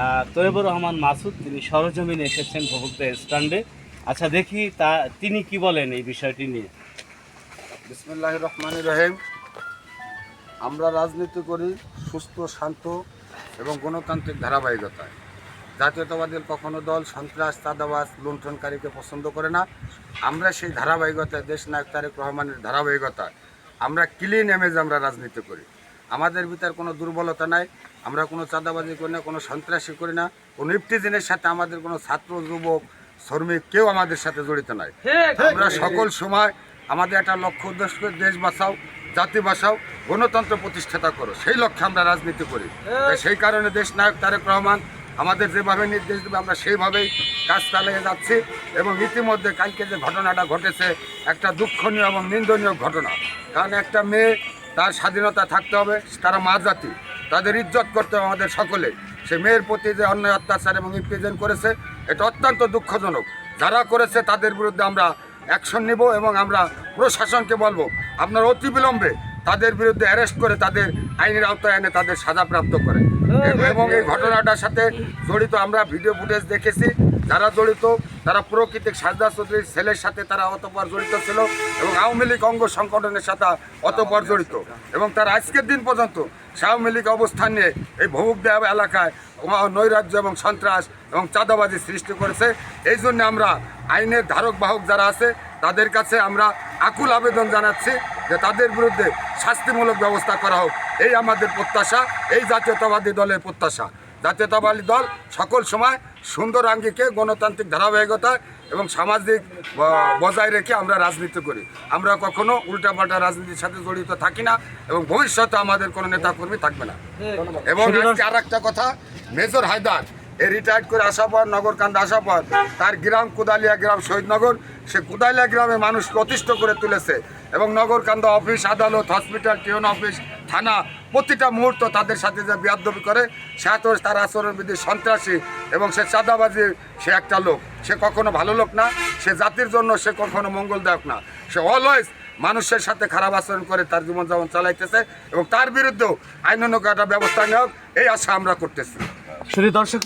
আহ, তৈয়বুর রহমান মাসুদ তিনি সরজমিনে এসেছেন ভবুক্ত স্ট্যান্ডে। আচ্ছা দেখি তা তিনি কি বলেন এই বিষয়টি নিয়ে? বিসমুল্লাহ রহমান রহিম। আমরা রাজনীতি করি সুস্থ শান্ত এবং গণতান্ত্রিক ধারাবাহিকতায়। জাতীয়তাবাদীর কখনো দল সন্ত্রাস চাঁদাবাজ লুণ্ঠনকারীকে পছন্দ করে না। আমরা সেই ধারাবাহিকতায় দেশ নায়ক তারেক রহমানের ধারাবাহিকতায়। আমরা ক্লিন এমেজ আমরা রাজনীতি করি। আমাদের ভিতর কোনো দুর্বলতা নাই আমরা কোনো চাঁদাবাজি করি না কোনো সন্ত্রাসী করি না কোনো ইফটিজিনের সাথে আমাদের কোনো ছাত্র যুবক শ্রমিক কেউ আমাদের সাথে জড়িত নাই। আমরা সকল সময় আমাদের একটা লক্ষ্য উদ্দেশ্য দেশ বাঁচাও জাতি বাঁচাও গণতন্ত্র প্রতিষ্ঠাতা করো। সেই লক্ষ্যে আমরা রাজনীতি করি। সেই কারণে দেশ নায়ক তারেক রহমান আমাদের যেভাবে নির্দেশ দেবে আমরা সেইভাবেই কাজ চালিয়ে যাচ্ছি এবং ইতিমধ্যে কালকে যে ঘটনাটা ঘটেছে একটা দুঃখনীয় এবং নিন্দনীয় ঘটনা। কারণ একটা মেয়ে তার স্বাধীনতা থাকতে হবে তারা মা জাতি তাদের ইজ্জত করতে হবে আমাদের সকলে। সে মেয়ের প্রতি যে অন্যায় অত্যাচার এবং ইমপ্রিজেন্ট করেছে এটা অত্যন্ত দুঃখজনক। যারা করেছে তাদের বিরুদ্ধে আমরা অ্যাকশন নিব এবং আমরা প্রশাসনকে বলব আপনার অতি বিলম্বে তাদের বিরুদ্ধে অ্যারেস্ট করে তাদের আইনের আওতায় এনে তাদের সাজাপ্রাপ্ত করে এবং এই ঘটনাটার সাথে জড়িত আমরা ভিডিও ফুটেজ দেখেছি। যারা জড়িত তারা প্রকৃতিক সাজদা চৌধুরীর ছেলের সাথে তারা অতপর জড়িত ছিল এবং আওয়ামী লীগ অঙ্গ সংগঠনের সাথে অতপর জড়িত। এবং তার আজকের দিন পর্যন্ত আওয়ামী লীগ অবস্থান নিয়ে এই দেওয়া এলাকায় নৈরাজ্য এবং সন্ত্রাস এবং চাঁদাবাজি সৃষ্টি করেছে। এই জন্য আমরা আইনের ধারক বাহক যারা আছে, তাদের কাছে আমরা আকুল আবেদন জানাচ্ছি যে তাদের বিরুদ্ধে শাস্তিমূলক ব্যবস্থা করা হোক। এই আমাদের প্রত্যাশা, এই জাতীয়তাবাদী দলের প্রত্যাশা। জাতীয়তাবাদী দল সকল সময় সুন্দর আঙ্গিকে গণতান্ত্রিক ধারাবাহিকতা এবং সামাজিক বজায় রেখে আমরা রাজনীতি করি। আমরা কখনো উল্টাপাল্টা রাজনীতির সাথে জড়িত থাকি না এবং ভবিষ্যতে আমাদের কোনো নেতাকর্মী থাকবে না। এবং আর একটা কথা মেজর হায়দার এ রিটায়ার্ড করে আসার পর নগরকান্দা আসার পর, তার গ্রাম কুদালিয়া গ্রাম শহীদনগর, সে কুদালিয়া গ্রামে মানুষ অতিষ্ঠ করে তুলেছে এবং নগরকান্দা অফিস, আদালত, হসপিটাল, টিউন অফিস, থানা প্রতিটা মুহূর্ত তাদের সাথে যে বিয়াদ্দবি করে, সে তার আচরণবিধি সন্ত্রাসী এবং সে চাঁদাবাজি, সে একটা লোক। সে কখনো ভালো লোক না, সে জাতির জন্য সে কখনো মঙ্গলদায়ক না। সে অলওয়েজ মানুষের সাথে খারাপ আচরণ করে তার জীবনযাপন চালাইতেছে এবং তার বিরুদ্ধেও আইনানুগ একটা ব্যবস্থা নেওয়া এই আশা আমরা করতেছি। শুধু দর্শক